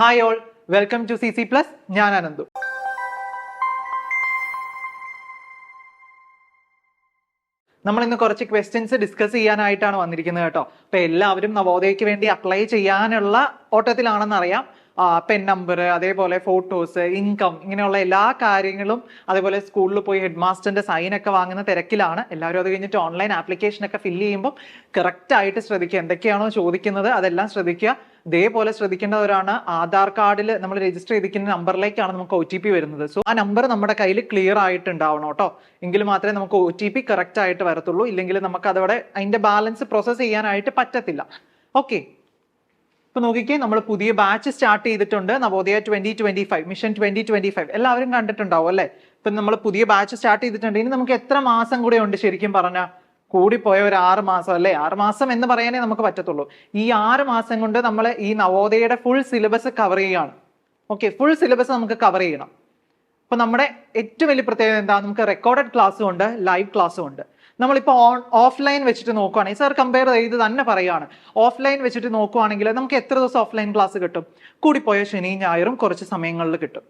Hi all welcome to C C plus ഞാൻ അനന്തു. നമ്മൾ ഇന്ന് കുറച്ച് ക്വസ്റ്റ്യൻസ് ഡിസ്കസ് ചെയ്യാനായിട്ടാണ് വന്നിരിക്കുന്നത് കേട്ടോ. അപ്പൊ എല്ലാവരും നവോദയക്ക് വേണ്ടി അപ്ലൈ ചെയ്യാനുള്ള ഓട്ടത്തിലാണെന്ന് അറിയാം. പെൻ നമ്പർ അതേപോലെ ഫോട്ടോസ് ഇൻകം ഇങ്ങനെയുള്ള എല്ലാ കാര്യങ്ങളും അതേപോലെ സ്കൂളിൽ പോയി ഹെഡ് മാസ്റ്ററിന്റെ സൈൻ ഒക്കെ വാങ്ങുന്ന തിരക്കിലാണ്. എല്ലാവരും അത് കഴിഞ്ഞിട്ട് ഓൺലൈൻ ആപ്ലിക്കേഷൻ ഒക്കെ ഫില്ല് ചെയ്യുമ്പോൾ കറക്റ്റ് ആയിട്ട് ശ്രദ്ധിക്കുക. എന്തൊക്കെയാണോ ചോദിക്കുന്നത് അതെല്ലാം ശ്രദ്ധിക്കുക. ഇതേപോലെ ശ്രദ്ധിക്കേണ്ടവരാണ്. ആധാർ കാർഡിൽ നമ്മൾ രജിസ്റ്റർ ചെയ്തിരിക്കുന്ന നമ്പറിലേക്കാണ് നമുക്ക് ഒ ടി പി വരുന്നത്. സോ ആ നമ്പർ നമ്മുടെ കയ്യിൽ ക്ലിയർ ആയിട്ട് ഉണ്ടാവണം കേട്ടോ. എങ്കിൽ മാത്രമേ നമുക്ക് ഒ ടി പി കറക്റ്റ് ആയിട്ട് വരത്തുള്ളൂ. ഇല്ലെങ്കിൽ നമുക്ക് അതവിടെ അതിന്റെ ബാലൻസ് പ്രോസസ്സ് ചെയ്യാനായിട്ട് പറ്റത്തില്ല. ഓക്കെ ഇപ്പൊ നോക്കിക്കേ നമ്മൾ പുതിയ ബാച്ച് സ്റ്റാർട്ട് ചെയ്തിട്ടുണ്ട്. Navodaya twenty twenty five mission twenty twenty five എല്ലാവരും കണ്ടിട്ടുണ്ടാവും അല്ലേ? ഇപ്പൊ നമ്മൾ പുതിയ ബാച്ച് സ്റ്റാർട്ട് ചെയ്തിട്ടുണ്ട്. ഇനി നമുക്ക് എത്ര മാസം കൂടെ ഉണ്ട് ശരിക്കും പറഞ്ഞ? കൂടിപ്പോയ ഒരു ആറ് മാസം അല്ലേ? ആറ് മാസം എന്ന് പറയാനേ നമുക്ക് പറ്റത്തുള്ളൂ. ഈ ആറ് മാസം കൊണ്ട് നമ്മൾ ഈ നവോദയയുടെ ഫുൾ സിലബസ് കവർ ചെയ്യുകയാണ്. ഓക്കെ ഫുൾ സിലബസ് നമുക്ക് കവർ ചെയ്യണം. അപ്പോൾ നമ്മുടെ ഏറ്റവും വലിയ പ്രത്യേകത എന്താ? നമുക്ക് റെക്കോർഡഡ് ക്ലാസ്സും ഉണ്ട് ലൈവ് ക്ലാസ്സും ഉണ്ട്. നമ്മളിപ്പോൾ ഓൺ ഓഫ്ലൈൻ വെച്ചിട്ട് നോക്കുവാണെങ്കിൽ സാർ കമ്പയർ ചെയ്ത് തന്നെ പറയുകയാണ് ഓഫ്ലൈൻ വെച്ചിട്ട് നോക്കുവാണെങ്കിൽ നമുക്ക് എത്ര ദിവസം ഓഫ്ലൈൻ ക്ലാസ് കിട്ടും? കൂടിപ്പോയ ശനി ഞായറും കുറച്ച് സമയങ്ങളിൽ കിട്ടും.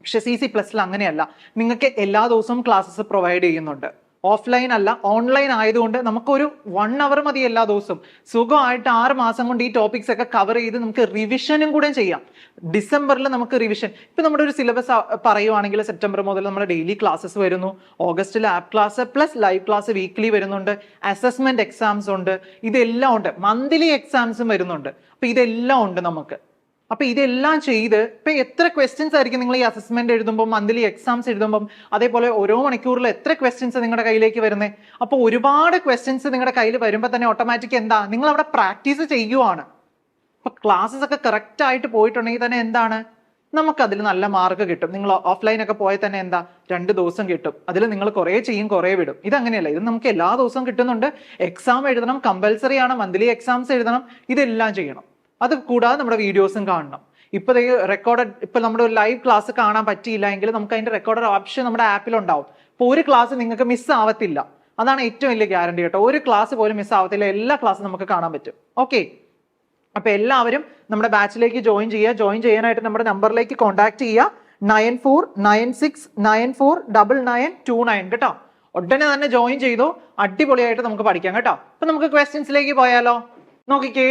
പക്ഷെ സി സി പ്ലസ്സിൽ അങ്ങനെയല്ല. നിങ്ങൾക്ക് എല്ലാ ദിവസവും ക്ലാസ്സസ് പ്രൊവൈഡ് ചെയ്യുന്നുണ്ട്. ഓഫ്ലൈൻ അല്ല ഓൺലൈൻ ആയതുകൊണ്ട് നമുക്കൊരു വൺ അവർ മതി എല്ലാ ദിവസവും. സുഖമായിട്ട് ആറ് മാസം കൊണ്ട് ഈ ടോപ്പിക്സ് ഒക്കെ കവർ ചെയ്ത് നമുക്ക് റിവിഷനും കൂടെ ചെയ്യാം. ഡിസംബറിൽ നമുക്ക് റിവിഷൻ ഇപ്പൊ നമ്മുടെ ഒരു സിലബസ് പറയുവാണെങ്കിൽ സെപ്റ്റംബർ മുതൽ നമ്മുടെ ഡെയിലി ക്ലാസ്സസ് വരുന്നു. ഓഗസ്റ്റിൽ app class plus live class weekly വരുന്നുണ്ട്. അസസ്മെന്റ് എക്സാംസ് ഉണ്ട്. ഇതെല്ലാം ഉണ്ട്. മന്ത്ലി എക്സാംസും വരുന്നുണ്ട്. അപ്പൊ ഇതെല്ലാം ഉണ്ട് നമുക്ക്. അപ്പൊ ഇതെല്ലാം ചെയ്ത് ഇപ്പൊ എത്ര ക്വസ്റ്റ്യൻസ് ആയിരിക്കും നിങ്ങൾ ഈ അസസ്മെന്റ് എഴുതുമ്പോൾ മന്ത്ലി എക്സാംസ് എഴുതുമ്പോൾ അതേപോലെ ഓരോ മണിക്കൂറിൽ എത്ര ക്വസ്റ്റ്യൻസ് നിങ്ങളുടെ കയ്യിലേക്ക് വരുന്നത് അപ്പോൾ ഒരുപാട് ക്വസ്റ്റ്യൻസ് നിങ്ങളുടെ കയ്യിൽ വരുമ്പോൾ തന്നെ ഓട്ടോമാറ്റിക് എന്താ? നിങ്ങൾ അവിടെ പ്രാക്ടീസ് ചെയ്യുവാണ്. അപ്പൊ ക്ലാസ്സസ് ഒക്കെ കറക്റ്റ് ആയിട്ട് പോയിട്ടുണ്ടെങ്കിൽ തന്നെ എന്താണ്? നമുക്ക് അതിൽ നല്ല മാർക്ക് കിട്ടും. നിങ്ങൾ ഓഫ്ലൈൻ ഒക്കെ പോയാൽ തന്നെ എന്താ? രണ്ട് ദിവസം കിട്ടും. അതിൽ നിങ്ങൾ കുറേ ചെയ്യും കുറേ വിടും. ഇതങ്ങനെയല്ല. ഇത് നമുക്ക് എല്ലാ ദിവസവും കിട്ടുന്നുണ്ട്. എക്സാം എഴുതണം കമ്പൽസറി ആണ്. മന്ത്ലി എക്സാംസ് എഴുതണം. ഇതെല്ലാം ചെയ്യണം. അത് കൂടാതെ നമ്മുടെ വീഡിയോസും കാണണം. ഇപ്പം റെക്കോർഡ് ഇപ്പം നമ്മുടെ ഒരു ലൈവ് ക്ലാസ് കാണാൻ പറ്റിയില്ല എങ്കിൽ നമുക്ക് അതിന്റെ റെക്കോർഡർ ഓപ്ഷൻ നമ്മുടെ ആപ്പിലുണ്ടാവും അപ്പോൾ ഒരു ക്ലാസ് നിങ്ങൾക്ക് മിസ് ആവത്തില്ല. അതാണ് ഏറ്റവും വലിയ ഗ്യാരണ്ടി കേട്ടോ. ഒരു ക്ലാസ് പോലും മിസ് ആവത്തില്ല. എല്ലാ ക്ലാസ്സും നമുക്ക് കാണാൻ പറ്റും. ഓക്കെ അപ്പോൾ എല്ലാവരും നമ്മുടെ ബാച്ചിലേക്ക് ജോയിൻ ചെയ്യുക. ജോയിൻ ചെയ്യാനായിട്ട് നമ്മുടെ നമ്പറിലേക്ക് കോൺടാക്ട് ചെയ്യുക. Nine four nine six nine four double nine two nine കേട്ടോ. ഉടനെ തന്നെ ജോയിൻ ചെയ്തു. അടിപൊളിയായിട്ട് നമുക്ക് പഠിക്കാം കേട്ടോ. അപ്പൊ നമുക്ക് ക്വസ്റ്റ്യൻസിലേക്ക് പോയാലോ? നോക്കിക്കേ.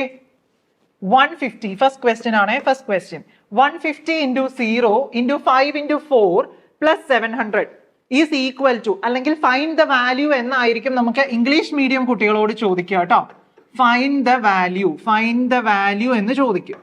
വൺ ഫിഫ്റ്റി ഫസ്റ്റ് ക്വസ്റ്റ്യൻ ആണ് first question one fifty into zero into five into four plus seven hundred is equal to അല്ലെങ്കിൽ ഫൈൻഡ് ദ വാല്യൂ എന്നായിരിക്കും നമുക്ക് ഇംഗ്ലീഷ് മീഡിയം കുട്ടികളോട് ചോദിക്കുക കേട്ടോ. Find the value find the value എന്ന് ചോദിക്കും.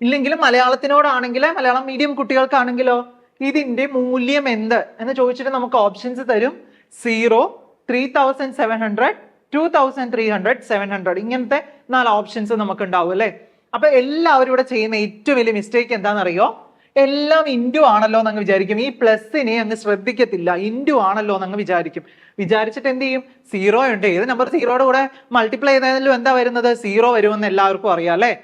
ഇല്ലെങ്കിൽ മലയാളത്തിനോടാണെങ്കിൽ മലയാളം മീഡിയം കുട്ടികൾക്കാണെങ്കിലോ ഇതിന്റെ മൂല്യം എന്ത് എന്ന് ചോദിച്ചിട്ട് നമുക്ക് ഓപ്ഷൻസ് തരും. Zero three thousand seven hundred two thousand three hundred seven hundred ഇങ്ങനത്തെ നാല് ഓപ്ഷൻസ് നമുക്ക് ഉണ്ടാവും അല്ലേ? അപ്പൊ എല്ലാവരും ഇവിടെ ചെയ്യുന്ന ഏറ്റവും വലിയ മിസ്റ്റേക്ക് എന്താണെന്നറിയോ? എല്ലാം ഇൻഡു ആണല്ലോ എന്നങ്ങ് വിചാരിക്കും. ഈ പ്ലസിനെ അങ്ങ് ശ്രദ്ധിക്കത്തില്ല. ഇൻഡു ആണല്ലോ എന്നങ്ങ് വിചാരിക്കും. വിചാരിച്ചിട്ട് എന്ത് ചെയ്യും? സീറോ ഉണ്ട്. ഏത് നമ്പർ സീറോയുടെ കൂടെ മൾട്ടിപ്ലൈ ചെയ്താലും എന്താ വരുന്നത്? സീറോ വരുമെന്ന് എല്ലാവർക്കും അറിയാം അല്ലേ?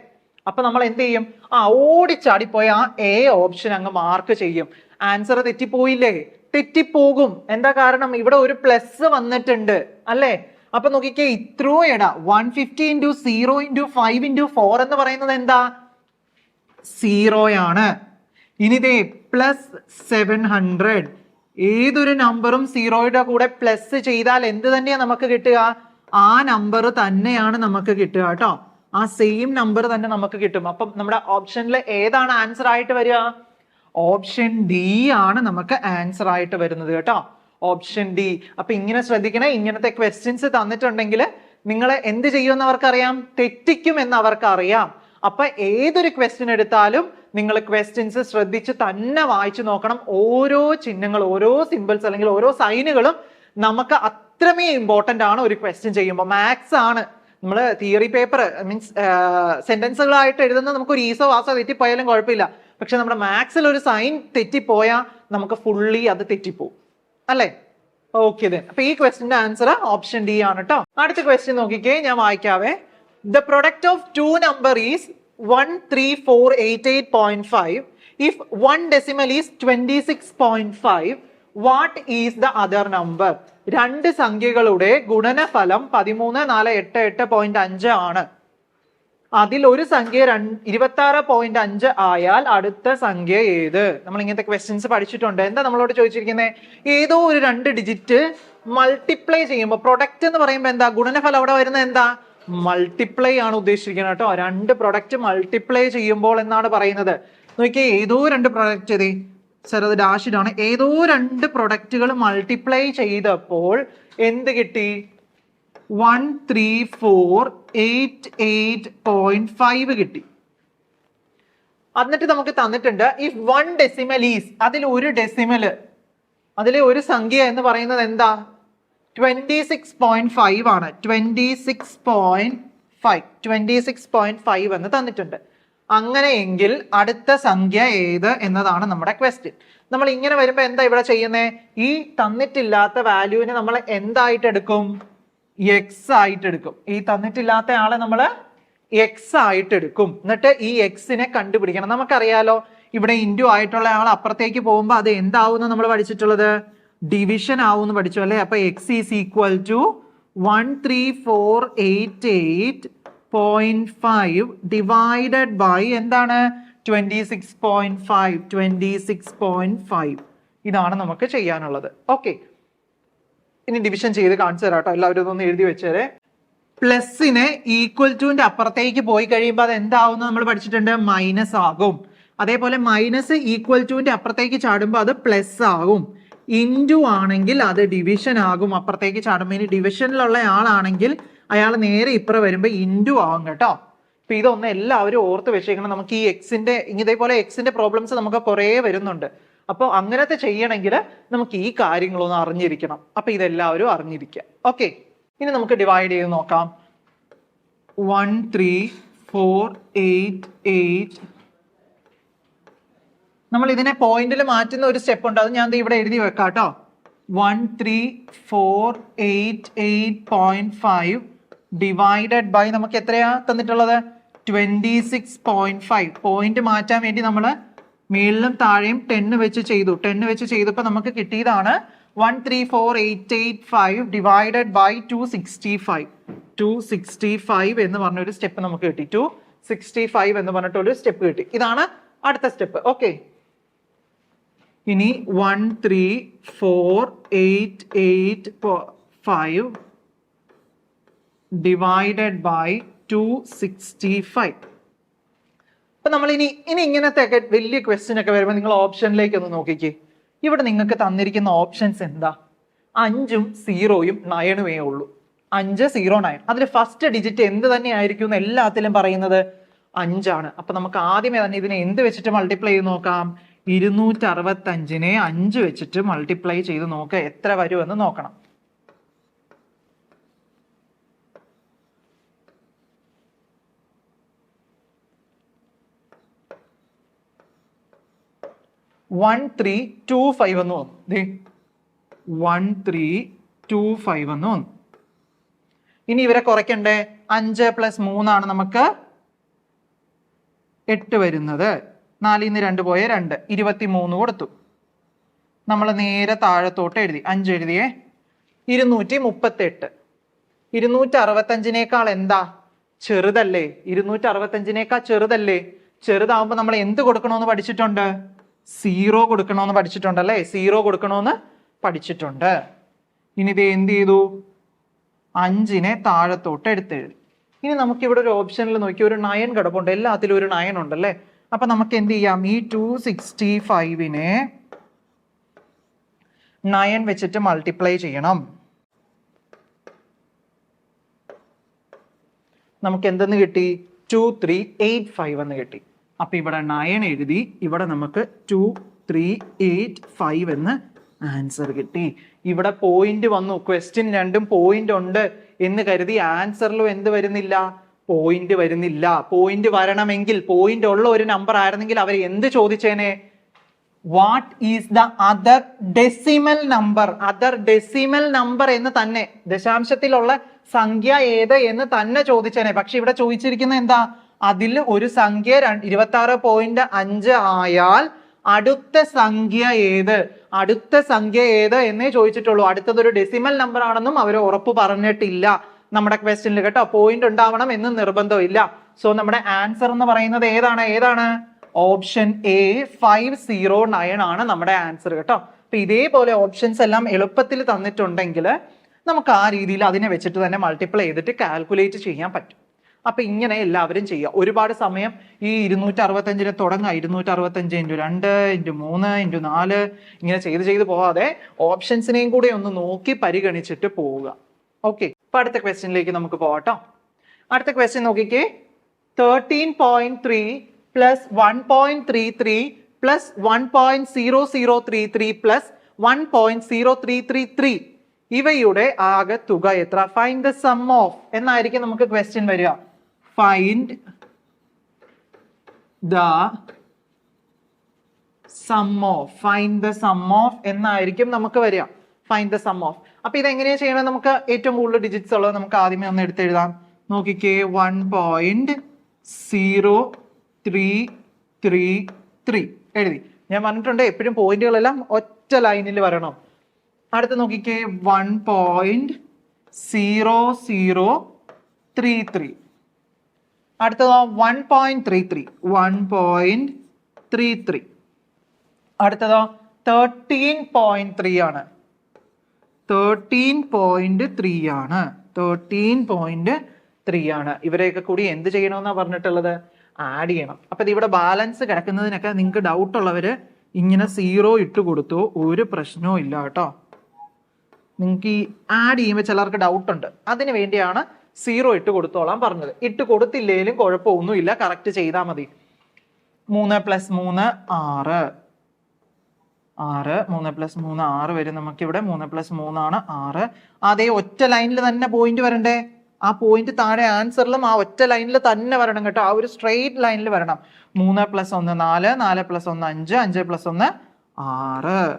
അപ്പൊ നമ്മൾ എന്ത് ചെയ്യും? ആ ഓടിച്ചാടിപ്പോയ ആ എ ഓപ്ഷൻ അങ്ങ് മാർക്ക് ചെയ്യും. ആൻസർ തെറ്റിപ്പോയില്ലേ? തെറ്റിപ്പോകും. എന്താ കാരണം? ഇവിടെ ഒരു പ്ലസ് വന്നിട്ടുണ്ട്. അല്ലേ? അപ്പൊ നോക്കിക്കേ എട one fifty into zero into five into four എന്ന് പറയുന്നത് എന്താ? സീറോയാണ് ഇനി ദേ പ്ലസ് സെവൻ ഹൺഡ്രഡ് ഏതൊരു നമ്പറും സീറോയുടെ കൂടെ പ്ലസ് ചെയ്താൽ എന്ത് തന്നെയാ നമുക്ക് കിട്ടുക? ആ നമ്പർ തന്നെയാണ് നമുക്ക് കിട്ടുക കേട്ടോ. ആ സെയിം നമ്പർ തന്നെ നമുക്ക് കിട്ടും. അപ്പം നമ്മുടെ ഓപ്ഷനിൽ ഏതാണ് ആൻസർ ആയിട്ട് വരിക? ഓപ്ഷൻ ഡി ആണ് നമുക്ക് ആൻസർ ആയിട്ട് വരുന്നത് കേട്ടോ. ഓപ്ഷൻ ഡി അപ്പൊ ഇങ്ങനെ ശ്രദ്ധിക്കണേ. ഇങ്ങനത്തെ ക്വസ്റ്റ്യൻസ് തന്നിട്ടുണ്ടെങ്കിൽ നിങ്ങൾ എന്ത് ചെയ്യുമെന്ന് അവർക്കറിയാം തെറ്റിക്കും എന്ന് അവർക്കറിയാം അപ്പൊ ഏതൊരു ക്വസ്റ്റ്യൻ എടുത്താലും നിങ്ങൾ ക്വസ്റ്റ്യൻസ് ശ്രദ്ധിച്ച് തന്നെ വായിച്ചു നോക്കണം. ഓരോ ചിഹ്നങ്ങൾ ഓരോ സിമ്പിൾസ് അല്ലെങ്കിൽ ഓരോ സൈനുകളും നമുക്ക് അത്രമേ ഇമ്പോർട്ടന്റ് ആണ് ഒരു ക്വസ്റ്റ്യൻ ചെയ്യുമ്പോൾ. മാത്സ് ആണ്. നമ്മൾ തിയറി പേപ്പർ മീൻസ് സെന്റൻസുകളായിട്ട് എഴുതുന്നത് നമുക്ക് ഒരു ഈസോ വാസോ തെറ്റിപ്പോയാലും കുഴപ്പമില്ല. പക്ഷെ നമ്മുടെ മാത്സിൽ ഒരു സൈൻ തെറ്റിപ്പോയാൽ നമുക്ക് ഫുള്ളി അത് തെറ്റിപ്പോവും. അല്ലേ? ഓക്കെ ദെൻ അപ്പൊ ഈ ക്വസ്റ്റിന്റെ ആൻസർ ഓപ്ഷൻ ഡി ആണ് കേട്ടോ അടുത്ത ക്വസ്റ്റ്യൻ നോക്കിക്കേ ഞാൻ വായിക്കാവേ. The product of two number is one three four eight eight point five if one decimal is twenty six point five what is the other number രണ്ട് സംഖ്യകളുടെ ഗുണനഫലം പതിമൂന്ന് നാല് എട്ട് എട്ട് പോയിന്റ് അഞ്ച് ആണ്. അതിൽ ഒരു സംഖ്യ ഇരുപത്തി ആറ് പോയിന്റ് അഞ്ച് ആയാൽ അടുത്ത സംഖ്യ ഏത്? നമ്മൾ ഇങ്ങനത്തെ ക്വസ്റ്റ്യൻസ് പഠിച്ചിട്ടുണ്ട്. എന്താ നമ്മളോട് ചോദിച്ചിരിക്കുന്നത് ഏതോ ഒരു രണ്ട് ഡിജിറ്റ് മൾട്ടിപ്ലൈ ചെയ്യുമ്പോൾ പ്രൊഡക്റ്റ് എന്ന് പറയുമ്പോൾ എന്താ? ഗുണനഫലം അവിടെ വരുന്നത് എന്താ? മൾട്ടിപ്ലൈ ആണ് ഉദ്ദേശിക്കുന്നത് കേട്ടോ. രണ്ട് പ്രൊഡക്റ്റ് മൾട്ടിപ്ലൈ ചെയ്യുമ്പോൾ എന്നാണ് പറയുന്നത്? നോക്കിയേ ഏതോ രണ്ട് പ്രൊഡക്റ്റ് ഇതേ സർ അത് ഡാഷിഡ് ആണ് ഏതോ രണ്ട് പ്രൊഡക്റ്റുകൾ മൾട്ടിപ്ലൈ ചെയ്തപ്പോൾ എന്ത് കിട്ടി? One three four eight eight point five കിട്ടി. എന്നിട്ട് നമുക്ക് തന്നിട്ടുണ്ട് ഇഫ് വൺ ഡെസിമൽ ഈസ് അതിൽ ഒരു ഡെസിമൽ അതിലെ ഒരു സംഖ്യ എന്ന് പറയുന്നത് എന്താ? ട്വന്റി സിക്സ് പോയിന്റ് ഫൈവ് ആണ്. Twenty six point five twenty six point five എന്ന് തന്നിട്ടുണ്ട്. അങ്ങനെയെങ്കിൽ അടുത്ത സംഖ്യ ഏത് എന്നതാണ് നമ്മുടെ ക്വസ്റ്റ്യൻ നമ്മൾ ഇങ്ങനെ വരുമ്പോൾ എന്താ ഇവിടെ ചെയ്യുന്നത് ഈ തന്നിട്ടില്ലാത്ത വാല്യൂവിനെ നമ്മൾ എന്തായിട്ട് എടുക്കും? എക്സ് ആയിട്ട് എടുക്കും ഈ തന്നിട്ടില്ലാത്ത ആളെ നമ്മൾ എക്സ് ആയിട്ട് എടുക്കും എന്നിട്ട് ഈ എക്സിനെ കണ്ടുപിടിക്കണം. നമുക്കറിയാലോ ഇവിടെ ഇൻഡു ആയിട്ടുള്ള ആൾ അപ്പുറത്തേക്ക് പോകുമ്പോൾ അത് എന്താവും നമ്മൾ പഠിച്ചിട്ടുള്ളത്? ഡിവിഷൻ ആവും പഠിച്ചു അല്ലേ? അപ്പൊ x is equal to one three four eight eight point five divided by എന്താണ്? Twenty six point five twenty six point five ഇതാണ് നമുക്ക് ചെയ്യാനുള്ളത്. ഓക്കെ ഇനി ഡിവിഷൻ ചെയ്ത് കാണിച്ചു തരാം കേട്ടോ. എല്ലാവരും ഇതൊന്ന് എഴുതി വെച്ചേരെ. പ്ലസിന് ഈക്വൽ ടുവിന്റെ അപ്പുറത്തേക്ക് പോയി കഴിയുമ്പോൾ അത് എന്താവും നമ്മൾ പഠിച്ചിട്ടുണ്ട്? മൈനസ് ആകും. അതേപോലെ മൈനസ് ഈക്വൽ ടുവിന്റെ അപ്പുറത്തേക്ക് ചാടുമ്പോൾ അത് പ്ലസ് ആകും. ഇന്റു ആണെങ്കിൽ അത് ഡിവിഷൻ ആകും. അപ്പുറത്തേക്ക് ചാടുമ്പോൾ ഇനി ഡിവിഷനിലുള്ള ആളാണെങ്കിൽ അയാൾ നേരെ ഇപ്പുറം വരുമ്പോൾ ഇന്റു ആകും കേട്ടോ. അപ്പൊ ഇതൊന്ന് എല്ലാവരും ഓർത്ത് വെച്ചേക്കണം. നമുക്ക് ഈ എക്സിന്റെ ഇതേപോലെ എക്സിന്റെ പ്രോബ്ലംസ് നമുക്ക് കുറേ വരുന്നുണ്ട്. അപ്പോൾ അങ്ങനത്തെ ചെയ്യണമെങ്കിൽ നമുക്ക് ഈ കാര്യങ്ങളൊന്ന് അറിഞ്ഞിരിക്കണം. അപ്പൊ ഇതെല്ലാവരും അറിഞ്ഞിരിക്കുക. ഓക്കെ ഇനി നമുക്ക് ഡിവൈഡ് ചെയ്ത് നോക്കാം. One three four eight eight നമ്മൾ ഇതിനെ പോയിന്റിൽ മാറ്റുന്ന ഒരു സ്റ്റെപ്പ് ഉണ്ട്. അത് ഞാൻ ഇവിടെ എഴുതി വെക്കാം കേട്ടോ one three four eight eight point five divided by നമുക്ക് എത്രയാ തന്നിട്ടുള്ളത്? Twenty six point five point മാറ്റാൻ വേണ്ടി നമ്മൾ മേളിലും താഴെയും ടെന്ന് വെച്ച് ചെയ്തു. ടെന്ന് വെച്ച് ചെയ്തപ്പോൾ നമുക്ക് കിട്ടിയതാണ് one three four eight eight five divided by two sixty five two sixty five എന്ന് പറഞ്ഞൊരു സ്റ്റെപ്പ് നമുക്ക് കിട്ടി. ടു സിക്സ്റ്റി ഫൈവ് എന്ന് പറഞ്ഞിട്ടൊരു സ്റ്റെപ്പ് കിട്ടി. ഇതാണ് അടുത്ത സ്റ്റെപ്പ് ഓക്കെ ഇനി one three four eight eight five divided by two sixty five അപ്പൊ നമ്മൾ ഇനി ഇനി ഇങ്ങനത്തെ ഒക്കെ വലിയ ക്വസ്റ്റ്യൻ ഒക്കെ വരുമ്പോൾ നിങ്ങൾ ഓപ്ഷനിലേക്ക് ഒന്ന് നോക്കിക്കേ. ഇവിടെ നിങ്ങൾക്ക് തന്നിരിക്കുന്ന ഓപ്ഷൻസ് എന്താ? അഞ്ചും സീറോയും നയനുമേ ഉള്ളൂ. അഞ്ച് സീറോ നയൻ അതിൽ ഫസ്റ്റ് ഡിജിറ്റ് എന്ത് തന്നെ ആയിരിക്കും എന്ന് എല്ലാത്തിലും പറയുന്നത് അഞ്ചാണ്. അപ്പൊ നമുക്ക് ആദ്യമേ തന്നെ ഇതിനെ എന്ത് വെച്ചിട്ട് മൾട്ടിപ്ലൈ ചെയ്ത് നോക്കാം? ഇരുന്നൂറ്റി അറുപത്തി അഞ്ചിനെ അഞ്ച് വെച്ചിട്ട് മൾട്ടിപ്ലൈ ചെയ്ത് നോക്കുക എത്ര വരുമെന്ന് നോക്കണം. വൺ ത്രീ ടു ഫൈവ് എന്ന് വന്നു. ദേ വൺ ത്രീ ടു ഫൈവ് എന്ന് വന്നു. ഇനി ഇവരെ കുറയ്ക്കണ്ടേ? അഞ്ച് പ്ലസ് മൂന്നാണ് നമുക്ക് എട്ട് വരുന്നത്. നാലിൽ നിന്ന് രണ്ട് പോയ രണ്ട്. ഇരുപത്തി മൂന്ന് കൊടുത്തു. നമ്മൾ നേരെ താഴത്തോട്ട് എഴുതി. അഞ്ച് എഴുതിയേ? ഇരുന്നൂറ്റി മുപ്പത്തി എട്ട് ഇരുന്നൂറ്റി അറുപത്തഞ്ചിനേക്കാൾ എന്താ? ചെറുതല്ലേ. ഇരുന്നൂറ്റി അറുപത്തഞ്ചിനേക്കാൾ ചെറുതല്ലേ. ചെറുതാവുമ്പോൾ നമ്മൾ എന്ത് കൊടുക്കണമെന്ന് പഠിച്ചിട്ടുണ്ട്? സീറോ കൊടുക്കണമെന്ന് പഠിച്ചിട്ടുണ്ട് അല്ലേ സീറോ കൊടുക്കണമെന്ന് പഠിച്ചിട്ടുണ്ട്. ഇനി ഇത് എന്ത് ചെയ്തു? അഞ്ചിനെ താഴത്തോട്ട് എടുത്തെഴുതി. ഇനി നമുക്ക് ഇവിടെ ഒരു ഓപ്ഷനിൽ നോക്കി ഒരു നയൻ കിടപ്പുണ്ട്. എല്ലാത്തിലും ഒരു നയൻ ഉണ്ടല്ലേ? അപ്പൊ നമുക്ക് എന്ത് ചെയ്യാം? ഈ ടു സിക്സ്റ്റി ഫൈവിനെ നയൻ വെച്ചിട്ട് മൾട്ടിപ്ലൈ ചെയ്യണം. നമുക്ക് എന്തെന്ന് കിട്ടി? ടു ത്രീ എയ്റ്റ് ഫൈവ് എന്ന് കിട്ടി. അപ്പൊ ഇവിടെ നയൻ എഴുതി ഇവിടെ നമുക്ക് ടു ത്രീ എയ്റ്റ് ഫൈവ് എന്ന് ആൻസർ കിട്ടി. ഇവിടെ പോയിന്റ് വന്നു. ക്വസ്റ്റ്യൻ രണ്ടും പോയിന്റ് ഉണ്ട് എന്ന് കരുതി ആൻസറിലും എന്ത് വരുന്നില്ല? പോയിന്റ് വരുന്നില്ല. പോയിന്റ് വരണമെങ്കിൽ പോയിന്റ് ഉള്ള ഒരു നമ്പർ ആയിരുന്നെങ്കിൽ അവർ എന്ത് ചോദിച്ചേനെ? What is the other decimal number other decimal number എന്ന് തന്നെ. ദശാംശത്തിലുള്ള സംഖ്യ ഏത് എന്ന് തന്നെ ചോദിച്ചേനെ. പക്ഷെ ഇവിടെ ചോദിച്ചിരിക്കുന്നത് എന്താ? അതിൽ ഒരു സംഖ്യ ഇരുപത്തി ആറ് പോയിന്റ് അഞ്ച് ആയാൽ അടുത്ത സംഖ്യ ഏത്? അടുത്ത സംഖ്യ ഏത് എന്നേ ചോദിച്ചിട്ടുള്ളൂ. അടുത്തത് ഒരു ഡെസിമൽ നമ്പർ ആണെന്നും അവർ ഉറപ്പ് പറഞ്ഞിട്ടില്ല. നമ്മുടെ ക്വസ്റ്റ്യനിൽ കേട്ടോ പോയിന്റ് ഉണ്ടാവണം എന്ന് നിർബന്ധമില്ല സോ നമ്മുടെ ആൻസർ എന്ന് പറയുന്നത് ഏതാണ്? ഏതാണ്? Option A five zero nine ആണ് നമ്മുടെ ആൻസർ കേട്ടോ. അപ്പൊ ഇതേപോലെ ഓപ്ഷൻസ് എല്ലാം എളുപ്പത്തിൽ തന്നിട്ടുണ്ടെങ്കിൽ നമുക്ക് ആ രീതിയിൽ അതിനെ വെച്ചിട്ട് തന്നെ മൾട്ടിപ്ലൈ ചെയ്തിട്ട് കാൽക്കുലേറ്റ് ചെയ്യാൻ പറ്റും. അപ്പൊ ഇങ്ങനെ എല്ലാവരും ചെയ്യുക ഒരുപാട് സമയം ഈ ഇരുന്നൂറ്റി അറുപത്തഞ്ചിന് തുടങ്ങുക ഇരുന്നൂറ്റി അറുപത്തഞ്ച് ഇന്റു രണ്ട് ഇന്റു മൂന്ന് ഇന്റു നാല് ഇങ്ങനെ ചെയ്ത് ചെയ്ത് പോവാതെ ഓപ്ഷൻസിനെയും കൂടെ ഒന്ന് നോക്കി പരിഗണിച്ചിട്ട് പോവുക. ഓക്കെ. ഇപ്പൊ അടുത്ത ക്വസ്റ്റ്യനിലേക്ക് നമുക്ക് പോകട്ടോ അടുത്ത ക്വസ്റ്റ്യൻ നോക്കിക്കേ. Thirteen point three plus one point three three plus one point zero zero three three plus one point zero three three three ഇവയുടെ ആകെ തുക എത്ര? ഫൈൻഡ് ദ സം ഓഫ് എന്നായിരിക്കും നമുക്ക് ക്വസ്റ്റ്യൻ വരിക. Find the sum of find the sum of എന്നായിരിക്കും നമുക്ക് വരിക. ഫൈൻഡ് ദ സം ഓഫ് അപ്പൊ ഇത് എങ്ങനെയാ ചെയ്യണം? നമുക്ക് ഏറ്റവും കൂടുതൽ ഡിജിറ്റ്സ് ഉള്ളത് നമുക്ക് ആദ്യമേ ഒന്ന് എടുത്തെഴുതാം. നോക്കിക്കേ. One point zero three three three എഴുതി. ഞാൻ പറഞ്ഞിട്ടുണ്ട് എപ്പോഴും പോയിന്റുകളെല്ലാം ഒറ്റ ലൈനിൽ വരണം. അടുത്ത് നോക്കിക്കേ. One point zero zero three three അടുത്തതോ one point three three one point three three അടുത്തത് തേർട്ടീൻ പോയിന്റ് ത്രീ ആണ്. തേർട്ടീൻ പോയിന്റ് ത്രീ ആണ്. തേർട്ടീൻ പോയിന്റ് ത്രീ ആണ്. ഇവരെയൊക്കെ കൂടി എന്ത് ചെയ്യണമെന്നാണ് പറഞ്ഞിട്ടുള്ളത്? ആഡ് ചെയ്യണം. അപ്പൊ ഇവിടെ ബാലൻസ് കിടക്കുന്നതിനൊക്കെ നിങ്ങൾക്ക് ഡൗട്ട് ഉള്ളവര് ഇങ്ങനെ സീറോ ഇട്ട് കൊടുത്തു. ഒരു പ്രശ്നവും ഇല്ല കേട്ടോ. നിങ്ങൾക്ക് ഈ ആഡ് ചെയ്യുമ്പോൾ ചിലർക്ക് ഡൗട്ട് ഉണ്ട്. അതിന് വേണ്ടിയാണ് സീറോ ഇട്ട് കൊടുത്തോളാം പറഞ്ഞത്. ഇട്ട് കൊടുത്തില്ലേലും കുഴപ്പമൊന്നുമില്ല. കറക്റ്റ് ചെയ്താൽ മതി. മൂന്ന് പ്ലസ് മൂന്ന് ആറ്. ആറ് മൂന്ന് പ്ലസ് മൂന്ന് ആറ് വരും നമുക്കിവിടെ. മൂന്ന് പ്ലസ് മൂന്നാണ് ആറ്. അതേ ഒറ്റ ലൈനിൽ തന്നെ പോയിന്റ് വരണ്ടേ? ആ പോയിന്റ് താഴെ ആൻസറിലും ആ ഒറ്റ ലൈനിൽ തന്നെ വരണം കേട്ടോ. ആ ഒരു സ്ട്രെയിറ്റ് ലൈനിൽ വരണം. മൂന്ന് പ്ലസ് ഒന്ന് നാല് നാല് പ്ലസ് ഒന്ന് അഞ്ച് അഞ്ച് പ്ലസ് ഒന്ന് ആറ്.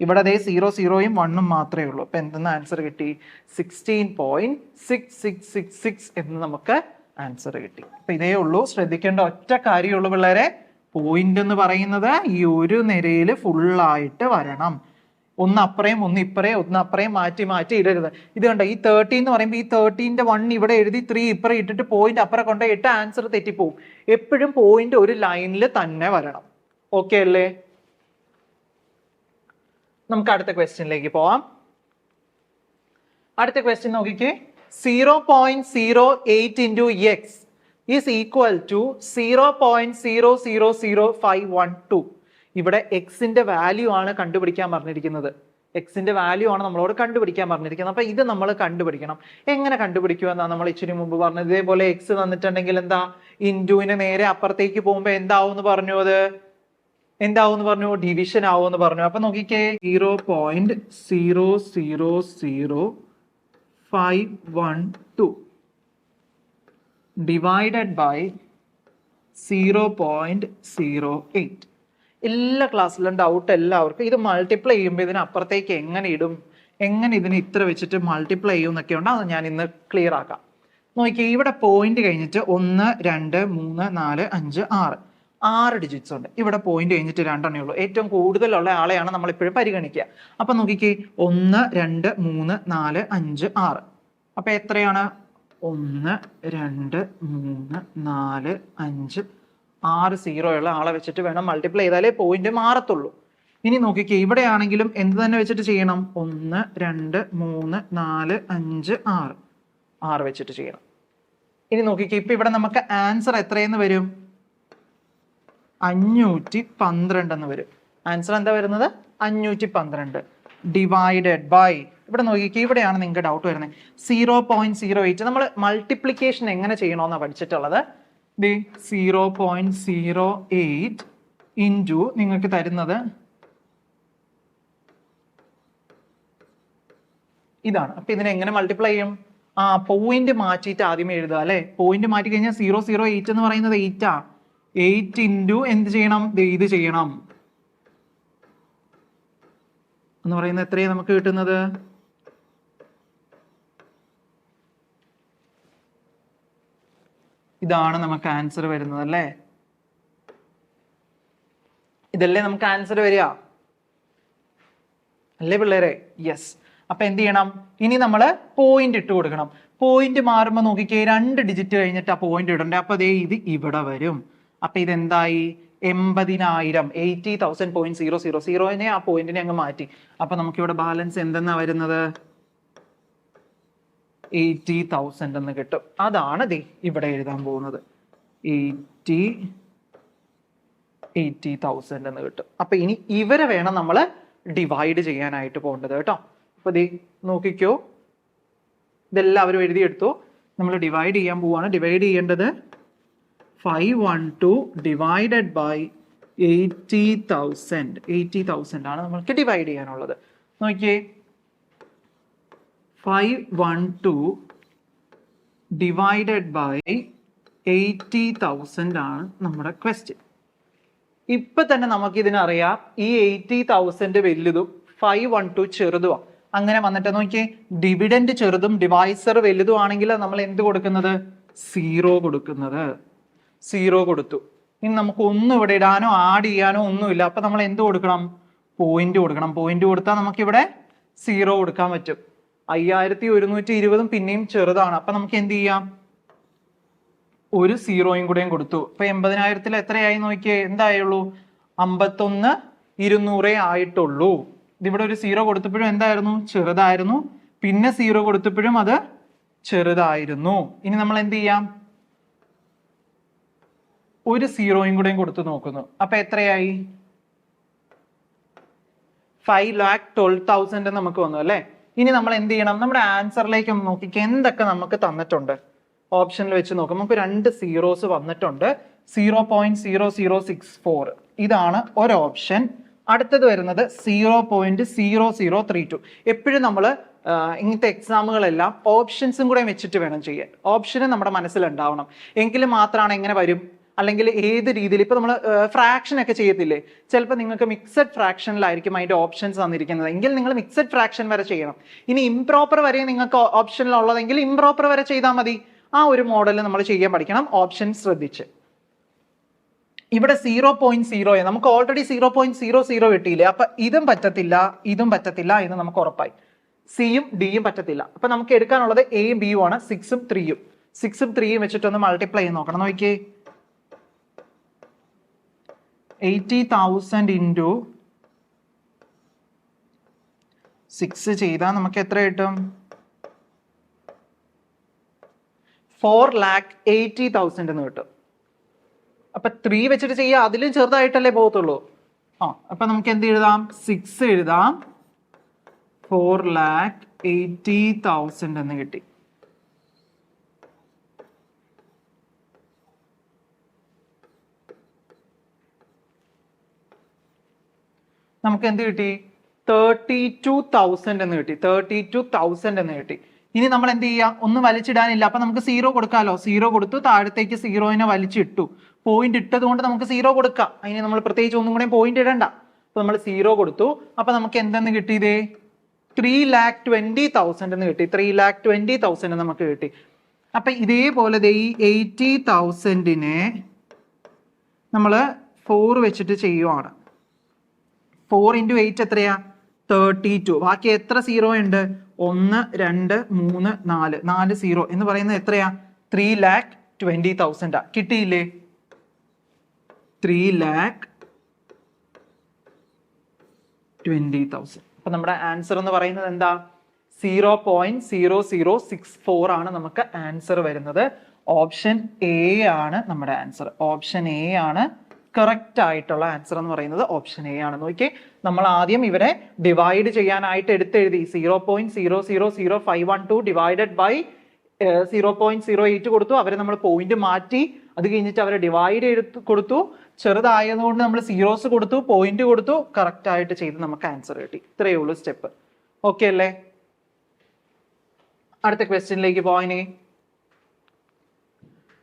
ഇവിടെ അതേ സീറോ സീറോയും വണ്ണും മാത്രമേ ഉള്ളൂ. അപ്പൊ എന്തെന്ന് ആൻസർ കിട്ടി? Sixteen point six six six six എന്ന് നമുക്ക് ആൻസർ കിട്ടി. അപ്പൊ ഇതേ ഉള്ളൂ. ശ്രദ്ധിക്കേണ്ട ഒറ്റ കാര്യമുള്ളൂ പിള്ളേരെ. പോയിന്റ് എന്ന് പറയുന്നത് ഈ ഒരു നിരയിൽ ഫുള്ളായിട്ട് വരണം. ഒന്ന് അപ്പറേം ഒന്ന് ഇപ്പറയും ഒന്ന് അപ്പറേം മാറ്റി മാറ്റി ഇടരുത്. ഇത് കണ്ടോ? ഈ തേർട്ടി എന്ന് പറയുമ്പോൾ ഈ തേർട്ടീന്റെ വൺ ഇവിടെ എഴുതി ത്രീ ഇപ്പറ ഇട്ടിട്ട് പോയിന്റ് അപ്പുറം കൊണ്ട് ഇട്ട് ആൻസർ തെറ്റിപ്പോവും. എപ്പോഴും പോയിന്റ് ഒരു ലൈനിൽ തന്നെ വരണം. ഓക്കെ അല്ലേ? നമുക്ക് അടുത്ത ക്വസ്റ്റ്യനിലേക്ക് പോവാം. അടുത്ത ക്വസ്റ്റ്യൻ നോക്കിക്കേ. Zero point zero eight into X is equal to zero point zero zero zero five one two ഇവിടെ എക്സിന്റെ വാല്യൂ ആണ് കണ്ടുപിടിക്കാൻ പറഞ്ഞിരിക്കുന്നത്. എക്സിന്റെ വാല്യൂ ആണ് നമ്മളോട് കണ്ടുപിടിക്കാൻ പറഞ്ഞിരിക്കുന്നത്. അപ്പൊ ഇത് നമ്മൾ കണ്ടുപിടിക്കണം. എങ്ങനെ കണ്ടുപിടിക്കുക എന്നാണ് നമ്മൾ ഇച്ചിരി മുമ്പ് പറഞ്ഞത്. ഇതേപോലെ എക്സ് തന്നിട്ടുണ്ടെങ്കിൽ എന്താ? ഇന്റുവിന് നേരെ അപ്പുറത്തേക്ക് പോകുമ്പോൾ എന്താവും എന്ന് പറഞ്ഞു അത്? എന്താവും പറഞ്ഞു? ഡിവിഷൻ ആവും എന്ന് പറഞ്ഞു. അപ്പൊ നോക്കിക്കേ zero point zero zero zero five one two divided by zero point zero eight എല്ലാ ക്ലാസ്സിലും ഡൗട്ട് എല്ലാവർക്കും. ഇത് മൾട്ടിപ്ലൈ ചെയ്യുമ്പോൾ ഇതിനപ്പുറത്തേക്ക് എങ്ങനെ ഇടും? എങ്ങനെ ഇതിന് ഇത്ര വെച്ചിട്ട് മൾട്ടിപ്ലൈ ചെയ്യും എന്നൊക്കെ ഉണ്ട്. അത് ഞാൻ ഇന്ന് ക്ലിയർ ആക്കാം. നോക്കിയേ ഇവിടെ പോയിന്റ് കഴിഞ്ഞിട്ട് ഒന്ന് രണ്ട് മൂന്ന് നാല് അഞ്ച് ആറ്. ആറ് ഡിജിറ്റ്സ് ഉണ്ട്. ഇവിടെ പോയിന്റ് കഴിഞ്ഞിട്ട് രണ്ടെണ്ണേ ഉള്ളൂ. ഏറ്റവും കൂടുതലുള്ള ആളെയാണ് നമ്മൾ ഇപ്പോഴും പരിഗണിക്കുക. അപ്പൊ നോക്കിക്കേ. ഒന്ന് രണ്ട് മൂന്ന് നാല് അഞ്ച് ആറ്. അപ്പൊ എത്രയാണ്? ഒന്ന് രണ്ട് മൂന്ന് നാല് അഞ്ച്. ആറ് ഉള്ള ആളെ വെച്ചിട്ട് വേണം മൾട്ടിപ്ലൈ ചെയ്താലേ പോയിന്റ് മാറത്തുള്ളൂ. ഇനി നോക്കിക്കേ. ഇവിടെ ആണെങ്കിലും എന്ത് തന്നെ വെച്ചിട്ട് ചെയ്യണം? ഒന്ന് രണ്ട് മൂന്ന് നാല് അഞ്ച് ആറ്. ആറ് വെച്ചിട്ട് ചെയ്യണം. ഇനി നോക്കിക്കേ. ഇപ്പൊ ഇവിടെ നമുക്ക് ആൻസർ എത്രയെന്ന് വരും? അഞ്ഞൂറ്റി പന്ത്രണ്ട് എന്ന് വരും. ആൻസർ എന്താ വരുന്നത്? അഞ്ഞൂറ്റി പന്ത്രണ്ട് ഡിവൈഡഡ് ബൈ ഇവിടെ നോക്കിക്കുക ഇവിടെയാണ് നിങ്ങൾക്ക് ഡൗട്ട് വരുന്നത് സീറോ പോയിന്റ് സീറോ എയ്റ്റ് നമ്മൾ മൾട്ടിപ്ലിക്കേഷൻ എങ്ങനെ ചെയ്യണമെന്നാണ് പഠിച്ചിട്ടുള്ളത്? The zero point zero eight into നിങ്ങൾക്ക് തരുന്നത് ഇതാണ്. അപ്പൊ ഇതിനെ എങ്ങനെ മൾട്ടിപ്ലൈ ചെയ്യും? ആ പോയിന്റ് മാറ്റിയിട്ട് ആദ്യമേ എഴുതുക അല്ലെ? പോയിന്റ് മാറ്റി കഴിഞ്ഞാൽ സീറോ സീറോ എയ്റ്റ് എന്ന് പറയുന്നത് എയ്റ്റാ എയ്റ്റ് ഇന്റു എന്ത് ചെയ്യണം? ഇത് ചെയ്യണം. എന്ന് പറയുന്നത് എത്രയാണ് നമുക്ക് കിട്ടുന്നത്? ഇതാണ് നമുക്ക് ആൻസർ വരുന്നത് അല്ലേ? ഇതല്ലേ നമുക്ക് ആൻസർ വരിക? അല്ലേ പിള്ളേരെ? യെസ് അപ്പൊ എന്ത് ചെയ്യണം? ഇനി നമ്മൾ പോയിന്റ് ഇട്ട് കൊടുക്കണം. പോയിന്റ് മാറുമ്പോൾ നോക്കിക്കേ രണ്ട് ഡിജിറ്റ് കഴിഞ്ഞിട്ട് ആ പോയിന്റ് ഇടണ്ടേ. അപ്പൊ ദേ ഇത് ഇവിടെ വരും. അപ്പൊ ഇതെന്തായി? എൺപതിനായിരം eighty thousand point zero zero സീറോനെ ആ പോയിന്റിനെ അങ്ങ് മാറ്റി. അപ്പൊ നമുക്ക് ഇവിടെ ബാലൻസ് എന്തെന്നാ വരുന്നത്? എയ്റ്റി തൗസൻഡ് എന്ന് കിട്ടും. അതാണ് ദേ ഇവിടെ എഴുതാൻ പോകുന്നത്. എയ്റ്റി എയ്റ്റി തൗസൻഡ് എന്ന് കിട്ടും. അപ്പൊ ഇനി ഇവരെ വേണം നമ്മൾ ഡിവൈഡ് ചെയ്യാനായിട്ട് പോകേണ്ടത് കേട്ടോ. അപ്പൊ ദേ നോക്കിക്കോ. ഇതെല്ലാവരും എഴുതിയെടുത്തു. നമ്മൾ ഡിവൈഡ് ചെയ്യാൻ പോവാണ്. ഡിവൈഡ് ചെയ്യേണ്ടത് five one two divided by eighty thousand eighty thousand ആണ് നമ്മൾക്ക് ഡിവൈഡ് ചെയ്യാനുള്ളത്. നോക്കിയേ. Five one two divided by eighty thousand ആണ് നമ്മുടെ ക്വസ്റ്റ്യൻ ഇപ്പൊ തന്നെ നമുക്ക് ഇതിനറിയാം ഈ എയ്റ്റി തൗസൻഡ് വലുതും ഫൈവ് വൺ ടു ചെറുതുമാണ്. അങ്ങനെ വന്നിട്ട് നോക്കിയേ. ഡിവിഡൻഡ് ചെറുതും ഡിവൈസർ വലുതും ആണെങ്കിൽ നമ്മൾ എന്ത് കൊടുക്കുന്നത്? സീറോ കൊടുക്കുന്നത്. സീറോ കൊടുത്തു. ഇനി നമുക്ക് ഒന്നും ഇവിടെ ഇടാനോ ആഡ് ചെയ്യാനോ ഒന്നുമില്ല. അപ്പൊ നമ്മൾ എന്ത് കൊടുക്കണം? പോയിന്റ് കൊടുക്കണം. പോയിന്റ് കൊടുത്താൽ നമുക്ക് ഇവിടെ സീറോ കൊടുക്കാൻ പറ്റും. അയ്യായിരത്തി ഒരുന്നൂറ്റി ഇരുപതും പിന്നെയും ചെറുതാണ്. അപ്പൊ നമുക്ക് എന്ത് ചെയ്യാം? ഒരു സീറോയും കൂടെയും കൊടുത്തു. അപ്പൊ എൺപതിനായിരത്തിൽ എത്രയായി നോക്കിയേ? എന്തായുള്ളൂ? അമ്പത്തൊന്ന് ഇരുന്നൂറേ ആയിട്ടുള്ളൂ. ഇതിവിടെ ഒരു സീറോ കൊടുത്തപ്പോഴും എന്തായിരുന്നു? ചെറുതായിരുന്നു. പിന്നെ സീറോ കൊടുത്തപ്പോഴും അത് ചെറുതായിരുന്നു. ഇനി നമ്മൾ എന്ത് ചെയ്യാം? ഒരു സീറോയും കൂടെയും കൊടുത്ത് നോക്കുന്നു. അപ്പൊ എത്രയായി? ഫൈവ് ലാക്ക് ട്വൽവ് തൗസൻഡ് നമുക്ക് വന്നു അല്ലേ? ഇനി നമ്മൾ എന്ത് ചെയ്യണം? നമ്മുടെ ആൻസറിലേക്ക് ഒന്ന് നോക്കി എന്തൊക്കെ നമുക്ക് തന്നിട്ടുണ്ട്? ഓപ്ഷനിൽ വെച്ച് നോക്കും നമുക്ക് രണ്ട് സീറോസ് വന്നിട്ടുണ്ട്. Zero point zero zero six four ഇതാണ് ഒരു ഓപ്ഷൻ അടുത്തത് വരുന്നത് zero point zero zero three two എപ്പോഴും നമ്മൾ ഇങ്ങനത്തെ എക്സാമുകളെല്ലാം ഓപ്ഷൻസും കൂടെ വെച്ചിട്ട് വേണം ചെയ്യാൻ. ഓപ്ഷന് നമ്മുടെ മനസ്സിലുണ്ടാവണം. എങ്കിൽ മാത്രമാണ് എങ്ങനെ വരും? അല്ലെങ്കിൽ ഏത് രീതിയിൽ ഇപ്പോൾ നമ്മൾ ഫ്രാക്ഷൻ ഒക്കെ ചെയ്യത്തില്ലേ? ചിലപ്പോൾ നിങ്ങൾക്ക് മിക്സഡ് ഫ്രാക്ഷനിലായിരിക്കും അതിന്റെ ഓപ്ഷൻസ് തന്നിരിക്കുന്നത്. എങ്കിൽ നിങ്ങൾ മിക്സഡ് ഫ്രാക്ഷൻ വരെ ചെയ്യണം. ഇനി ഇംപ്രോപ്പർ വരെ നിങ്ങൾക്ക് ഓപ്ഷനിലുള്ളതെങ്കിൽ ഇംപ്രോപ്പർ വരെ ചെയ്താൽ മതി. ആ ഒരു മോഡൽ നമ്മൾ ചെയ്യാൻ പഠിക്കണം. ഓപ്ഷൻ ശ്രദ്ധിച്ച്. ഇവിടെ സീറോ പോയിന്റ് സീറോ നമുക്ക് already zero point zero zero കിട്ടിയില്ലേ? അപ്പൊ ഇതും പറ്റത്തില്ല ഇതും പറ്റത്തില്ല എന്ന് നമുക്ക് ഉറപ്പായി. സിയും ഡിയും പറ്റത്തില്ല. അപ്പൊ നമുക്ക് എടുക്കാനുള്ളത് എയും ബിയും ആണ് സിക്സും ത്രീയും സിക്സും ത്രീയും വെച്ചിട്ടൊന്ന് മൾട്ടിപ്ലൈ ചെയ്ത് നോക്കണം. നോക്കിയേ. എയ്റ്റി തൗസൻഡ് ഇന്റു സിക്സ് ചെയ്താൽ നമുക്ക് എത്ര കിട്ടും? ഫോർ ലാക്ക് എയ്റ്റി തൗസൻഡ് എന്ന് കിട്ടും. അപ്പൊ ത്രീ വെച്ചിട്ട് ചെയ്യുക അതിലും ചെറുതായിട്ടല്ലേ പോകത്തുള്ളൂ. ആ അപ്പൊ നമുക്ക് എന്ത് എഴുതാം? സിക്സ് എഴുതാം. ഫോർ ലാക്ക് എയ്റ്റി തൗസൻഡ് എന്ന് കിട്ടി. നമുക്ക് എന്ത് കിട്ടി? തേർട്ടി ടു തൗസൻഡ് എന്ന് കിട്ടി. തേർട്ടി ടു തൗസൻഡ് എന്ന് കിട്ടി. ഇനി നമ്മൾ എന്ത് ചെയ്യാം? ഒന്നും വലിച്ചിടാനില്ല. അപ്പൊ നമുക്ക് സീറോ കൊടുക്കാമല്ലോ സീറോ കൊടുത്തു താഴത്തേക്ക് സീറോയിനെ വലിച്ചിട്ടു. പോയിന്റ് ഇട്ടത് കൊണ്ട് നമുക്ക് സീറോ കൊടുക്കാം. അതിന് നമ്മൾ പ്രത്യേകിച്ച് ഒന്നും കൂടെ പോയിന്റ് ഇടണ്ട. അപ്പൊ നമ്മൾ സീറോ കൊടുത്തു. അപ്പൊ നമുക്ക് എന്തെന്ന് കിട്ടിയതേ ത്രീ ലാക്ക് ട്വന്റി തൗസൻഡ് എന്ന് കിട്ടി. ത്രീ ലാക്ക് ട്വന്റി തൗസൻഡ് നമുക്ക് കിട്ടി. അപ്പൊ ഇതേപോലെ ഈ എയ്റ്റി തൗസൻഡിനെ നമ്മൾ ഫോർ വെച്ചിട്ട് ചെയ്യുവാണ്. ഫോർ ഇന്റു എയ്റ്റ് എത്രയാ? തേർട്ടി ടു ബാക്കി എത്ര സീറോ ഉണ്ട്? ഒന്ന് രണ്ട് മൂന്ന് നാല്. നാല് സീറോ എന്ന് പറയുന്നത് എത്രയാ? ത്രീ ലാക്ക് ട്വന്റി തൗസൻഡാ കിട്ടിയില്ലേ? ത്രീ ലാക്ക് ട്വന്റി തൗസൻഡ് അപ്പൊ നമ്മുടെ ആൻസർ എന്ന് പറയുന്നത് എന്താ? Zero point zero zero six four ആണ് നമുക്ക് ആൻസർ വരുന്നത്. ഓപ്ഷൻ എ ആണ് നമ്മുടെ ആൻസർ ഓപ്ഷൻ എ ആണ് കറക്റ്റ് ആയിട്ടുള്ള ആൻസർ എന്ന് പറയുന്നത് ഓപ്ഷൻ എ ആണ്. നോക്കിയേ നമ്മൾ ആദ്യം ഇവരെ ഡിവൈഡ് ചെയ്യാനായിട്ട് എടുത്തെഴുതി. Zero point zero zero zero five one two divided by zero point zero eight കൊടുത്തു. അവരെ നമ്മൾ പോയിന്റ് മാറ്റി. അത് കഴിഞ്ഞിട്ട് അവരെ ഡിവൈഡ് എടുത്ത് കൊടുത്തു. ചെറുതായതുകൊണ്ട് നമ്മൾ സീറോസ് കൊടുത്തു പോയിന്റ് കൊടുത്തു. കറക്റ്റ് ആയിട്ട് ചെയ്ത് നമുക്ക് ആൻസർ കിട്ടി. ഇത്രയേ ഉള്ളൂ സ്റ്റെപ്പ് ഓക്കെ അല്ലേ? അടുത്ത ക്വസ്റ്റ്യനിലേക്ക് പോയിനെ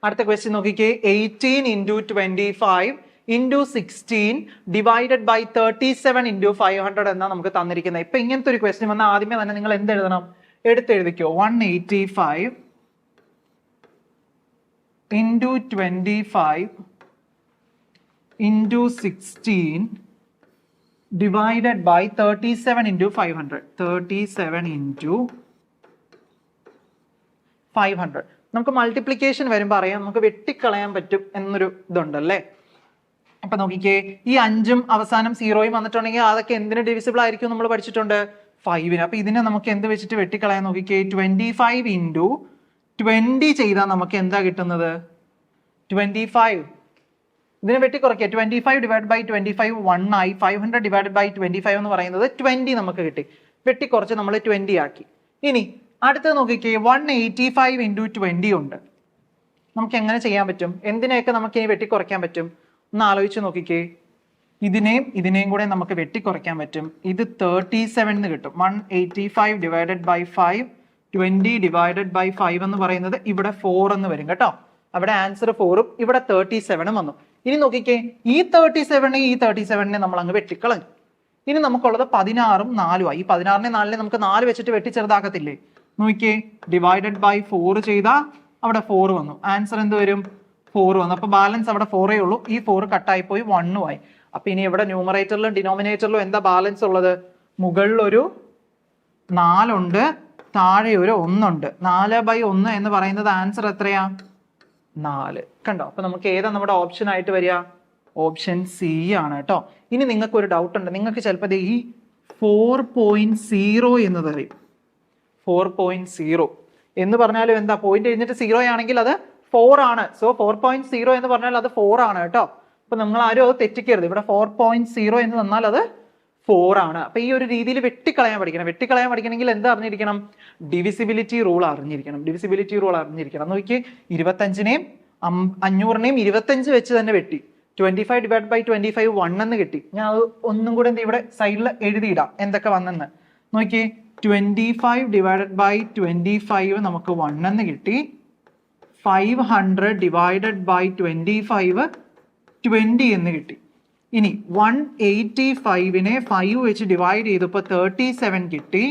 അടുത്ത ക്വസ്റ്റ്യൻ നോക്കിക്കേ eighteen into twenty five into sixteen divided by thirty seven into five hundred എന്നാണ് നമുക്ക് തന്നിരിക്കുന്നത്. ഇപ്പം ഇങ്ങനത്തെ ഒരു ക്വസ്റ്റ്യൻ വന്നാൽ ആദ്യമേ തന്നെ നിങ്ങൾ എന്ത് എഴുതണം? എടുത്തെഴുതിക്കോ one eighty five into twenty five into sixteen divided by thirty seven into five hundred thirty seven into five hundred നമുക്ക് മൾട്ടിപ്ലിക്കേഷൻ വരുമ്പോൾ അറിയാം നമുക്ക് വെട്ടിക്കളയാൻ പറ്റും എന്നൊരു ഇതുണ്ടല്ലേ? അപ്പൊ നോക്കിക്കേ ഈ അഞ്ചും അവസാനം സീറോയും വന്നിട്ടുണ്ടെങ്കിൽ അതൊക്കെ എന്തിന് ഡിവിസിബിൾ ആയിരിക്കും നമ്മൾ പഠിച്ചിട്ടുണ്ട്? ഫൈവിന് അപ്പൊ ഇതിനെ നമുക്ക് എന്ത് വെച്ചിട്ട് വെട്ടിക്കളയാൻ നോക്കിക്കേ ട്വന്റി ഫൈവ് ഇന്റു ട്വന്റി ചെയ്താൽ നമുക്ക് എന്താ കിട്ടുന്നത്? ട്വന്റി ഫൈവ് ഇതിനെ വെട്ടി കുറയ്ക്കുക twenty five divide by twenty five one ആയി five hundred divide by twenty five എന്ന് പറയുന്നത് ട്വന്റി നമുക്ക് കിട്ടി. വെട്ടി കുറച്ച് നമ്മൾ ട്വന്റി ആക്കി. ഇനി അടുത്തത് നോക്കിക്കേ one eighty five into twenty ഉണ്ട്. നമുക്ക് എങ്ങനെ ചെയ്യാൻ പറ്റും? എന്തിനെയൊക്കെ നമുക്ക് ഇനി വെട്ടി കുറയ്ക്കാൻ പറ്റും? ഒന്ന് ആലോചിച്ച് നോക്കിക്കേ. ഇതിനെയും ഇതിനെയും കൂടെ നമുക്ക് വെട്ടിക്കുറയ്ക്കാൻ പറ്റും. ഇത് തേർട്ടി സെവൻ എന്ന് കിട്ടും. One eighty five divided by five twenty divided by five എന്ന് പറയുന്നത് ഇവിടെ ഫോർ എന്ന് വരും കേട്ടോ. അവിടെ ആൻസർ ഫോറും ഇവിടെ തേർട്ടി സെവനും വന്നു. ഇനി നോക്കിക്കേ. ഈ തേർട്ടി സെവനെ ഈ തേർട്ടി സെവനെ നമ്മൾ അങ്ങ് വെട്ടിക്കളഞ്ഞു. ഇനി നമുക്കുള്ളത് പതിനാറും നാലും ആയി. ഈ പതിനാറിനെ നാലിനെ നമുക്ക് നാല് വെച്ചിട്ട് വെട്ടി ചെറുതാക്കത്തില്ലേ? നോക്കിയേ ഡിവൈഡഡ് ബൈ ഫോർ ചെയ്താൽ അവിടെ ഫോർ വന്നു. ആൻസർ എന്ത് വരും? ഫോർ വന്നു. അപ്പൊ ബാലൻസ് അവിടെ ഫോറേ ഉള്ളൂ. ഈ ഫോർ കട്ടായി പോയി വണ്ണും ആയി. അപ്പൊ ഇനി ഇവിടെ ന്യൂമറേറ്ററിലും ഡിനോമിനേറ്ററിലും എന്താ ബാലൻസ് ഉള്ളത്? മുകളിലൊരു നാലുണ്ട് താഴെ ഒരു ഒന്നുണ്ട്. നാല് ബൈ ഒന്ന് എന്ന് പറയുന്നത് ആൻസർ എത്രയാ? നാല്. കണ്ടോ? അപ്പൊ നമുക്ക് ഏതാ നമ്മുടെ ഓപ്ഷൻ ആയിട്ട് വരിക? ഓപ്ഷൻ സി ആണ് കേട്ടോ. ഇനി നിങ്ങൾക്ക് ഒരു ഡൗട്ട് ഉണ്ട്. നിങ്ങൾക്ക് ചിലപ്പോൾ ഈ ഫോർ പോയിന്റ് സീറോ എന്ന് പറയും ഫോർ പോയിന്റ് സീറോ എന്ന് പറഞ്ഞാലും എന്താ? പോയിന്റ് കഴിഞ്ഞിട്ട് സീറോ ആണെങ്കിൽ അത് ഫോർ ആണ്. സോ ഫോർ പോയിന്റ് സീറോ എന്ന് പറഞ്ഞാൽ അത് ഫോർ ആണ് കേട്ടോ. അപ്പൊ നിങ്ങൾ ആരും അത് തെറ്റിക്കരുത്. ഇവിടെ ഫോർ പോയിന്റ് സീറോ എന്ന് തന്നാൽ അത് ഫോർ ആണ്. അപ്പൊ ഈ ഒരു രീതിയിൽ വെട്ടിക്കളയാൻ പഠിക്കണം. വെട്ടിക്കളയാൻ പഠിക്കണമെങ്കിൽ എന്താ അറിഞ്ഞിരിക്കണം? ഡിവിസിബിലിറ്റി റൂൾ അറിഞ്ഞിരിക്കണം. ഡിവിസിബിലിറ്റി റൂൾ അറിഞ്ഞിരിക്കണം. നോക്കി ഇരുപത്തഞ്ചിനെയും അഞ്ഞൂറിനെയും ഇരുപത്തഞ്ച് വെച്ച് തന്നെ വെട്ടി. Twenty five divide by twenty five one എന്ന് കിട്ടി. ഞാൻ അത് ഒന്നും കൂടെ എന്ത് ഇവിടെ സൈഡിൽ എഴുതിയിടാം. എന്തൊക്കെ വന്നെന്ന് നോക്കി twenty five divided by twenty five നമുക്ക് വൺ എന്ന് കിട്ടി. Five hundred divided by twenty five twenty എന്ന് കിട്ടി. ഇനി വൺ എയ്റ്റി ഫൈവിനെ ഫൈവ് വെച്ച് ഡിവൈഡ് ചെയ്തപ്പോൾ തേർട്ടി സെവൻ കിട്ടി.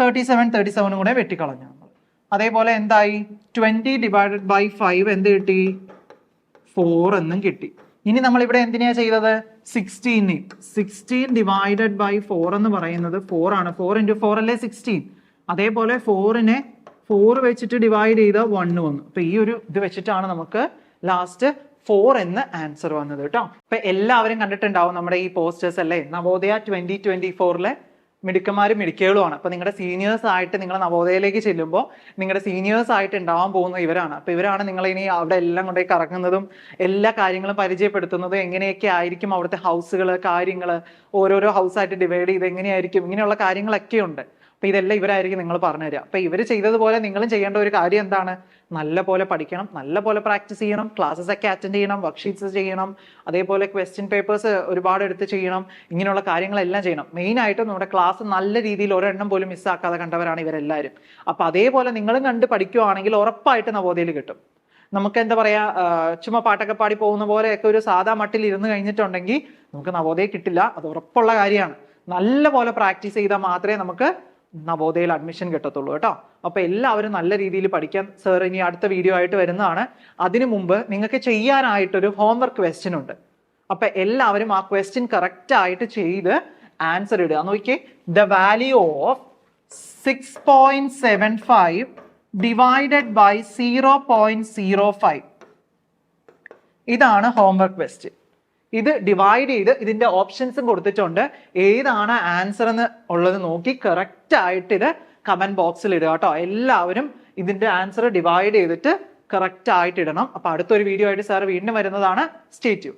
തേർട്ടി സെവൻ തേർട്ടി സെവനും കൂടെ വെട്ടിക്കളഞ്ഞു നമ്മൾ. അതേപോലെ എന്തായി? ട്വന്റി ഡിവൈഡഡ് ബൈ ഫൈവ് എന്ത് കിട്ടി? ഫോർ എന്നും കിട്ടി. ഇനി നമ്മൾ ഇവിടെ എന്തിനാ ചെയ്തത്? Sixteen sixteen divided by four എന്ന് പറയുന്നത് ഫോർ ആണ്. ഫോർ ഇന്റു ഫോർ അല്ലേ സിക്സ്റ്റീൻ അതേപോലെ ഫോറിനെ ഫോർ വെച്ചിട്ട് ഡിവൈഡ് ചെയ്ത വണ്ണ് വന്നു. അപ്പൊ ഈ ഒരു ഇത് വെച്ചിട്ടാണ് നമുക്ക് ലാസ്റ്റ് ഫോർ എന്ന് ആൻസർ വന്നത് കേട്ടോ. അപ്പൊ എല്ലാവരും കണ്ടിട്ടുണ്ടാവും നമ്മുടെ ഈ പോസ്റ്റേഴ്സ് അല്ലേ? നവോദയ ട്വന്റി ട്വന്റി ഫോറിലെ മിടുക്കന്മാരും മിടുക്കികളുമാണ് അപ്പൊ നിങ്ങളുടെ സീനിയേഴ്സ് ആയിട്ട് നിങ്ങൾ നവോദയയിലേക്ക് ചെല്ലുമ്പോൾ നിങ്ങളുടെ സീനിയേഴ്സ് ആയിട്ട് ഉണ്ടാവാൻ പോകുന്ന ഇവരാണ്. അപ്പൊ ഇവരാണ് നിങ്ങൾ ഇനി അവിടെ എല്ലാം കൊണ്ടുപോയി കറങ്ങുന്നതും എല്ലാ കാര്യങ്ങളും പരിചയപ്പെടുത്തുന്നതും എങ്ങനെയൊക്കെ ആയിരിക്കും അവിടുത്തെ ഹൗസുകൾ കാര്യങ്ങൾ ഓരോരോ ഹൗസായിട്ട് ഡിവൈഡ് ചെയ്ത് എങ്ങനെയായിരിക്കും ഇങ്ങനെയുള്ള കാര്യങ്ങളൊക്കെ ഉണ്ട്. അപ്പൊ ഇതെല്ലാം ഇവരായിരിക്കും നിങ്ങൾ പറഞ്ഞു തരിക. അപ്പൊ ഇവർ ചെയ്തതുപോലെ നിങ്ങളും ചെയ്യേണ്ട ഒരു കാര്യം എന്താണ്? നല്ല പോലെ പഠിക്കണം നല്ല പോലെ പ്രാക്ടീസ് ചെയ്യണം ക്ലാസ്സസ് ഒക്കെ അറ്റൻഡ് ചെയ്യണം വർക്ക്ഷീറ്റ്സ് ചെയ്യണം അതേപോലെ ക്വസ്റ്റ്യൻ പേപ്പേഴ്സ് ഒരുപാട് എടുത്ത് ചെയ്യണം ഇങ്ങനെയുള്ള കാര്യങ്ങളെല്ലാം ചെയ്യണം. മെയിൻ ആയിട്ട് നമ്മുടെ ക്ലാസ് നല്ല രീതിയിൽ ഒരെണ്ണം പോലും മിസ്സാക്കാതെ കണ്ടവരാണ് ഇവരെല്ലാവരും അപ്പൊ അതേപോലെ നിങ്ങളും കണ്ട് പഠിക്കുവാണെങ്കിൽ ഉറപ്പായിട്ട് നവോദയയിൽ കിട്ടും. നമുക്ക് എന്താ പറയാ ചുമ്മാ പാട്ടൊക്കെ പാടി പോകുന്ന പോലെയൊക്കെ ഒരു സാധാ മട്ടിൽ ഇരുന്ന് കഴിഞ്ഞിട്ടുണ്ടെങ്കിൽ നമുക്ക് നവോദയ കിട്ടില്ല. അത് ഉറപ്പുള്ള കാര്യമാണ്. നല്ല പോലെ പ്രാക്ടീസ് ചെയ്താൽ മാത്രമേ നമുക്ക് നവോദയയിൽ അഡ്മിഷൻ കിട്ടത്തുള്ളൂ കേട്ടോ. അപ്പൊ എല്ലാവരും നല്ല രീതിയിൽ പഠിക്കാൻ സാർ ഇനി അടുത്ത വീഡിയോ ആയിട്ട് വരുന്നതാണ്. അതിനു മുമ്പ് നിങ്ങൾക്ക് ചെയ്യാനായിട്ടൊരു ഹോംവർക്ക് ക്വസ്റ്റ്യൻ ഉണ്ട്. അപ്പൊ എല്ലാവരും ആ ക്വസ്റ്റ്യൻ കറക്റ്റ് ആയിട്ട് ചെയ്ത് ആൻസർ ഇടുക. നോക്കിയേ the value of six point seven five divided by zero point zero five ഇതാണ് ഹോംവർക്ക് ക്വസ്റ്റ്യൻ ഇത് ഡിവൈഡ് ചെയ്ത് ഇതിന്റെ ഓപ്ഷൻസും കൊടുത്തിട്ടുണ്ട്. ഏതാണ് ആൻസർ എന്ന് ഉള്ളത് നോക്കി കറക്റ്റ് ആയിട്ട് ഇത് കമന്റ് ബോക്സിൽ ഇടുക കേട്ടോ. എല്ലാവരും ഇതിന്റെ ആൻസർ ഡിവൈഡ് ചെയ്തിട്ട് കറക്റ്റ് ആയിട്ട് ഇടണം. അപ്പൊ അടുത്തൊരു വീഡിയോ ആയിട്ട് സാർ വീണ്ടും വരുന്നതാണ്. സ്റ്റേറ്റ്യൂ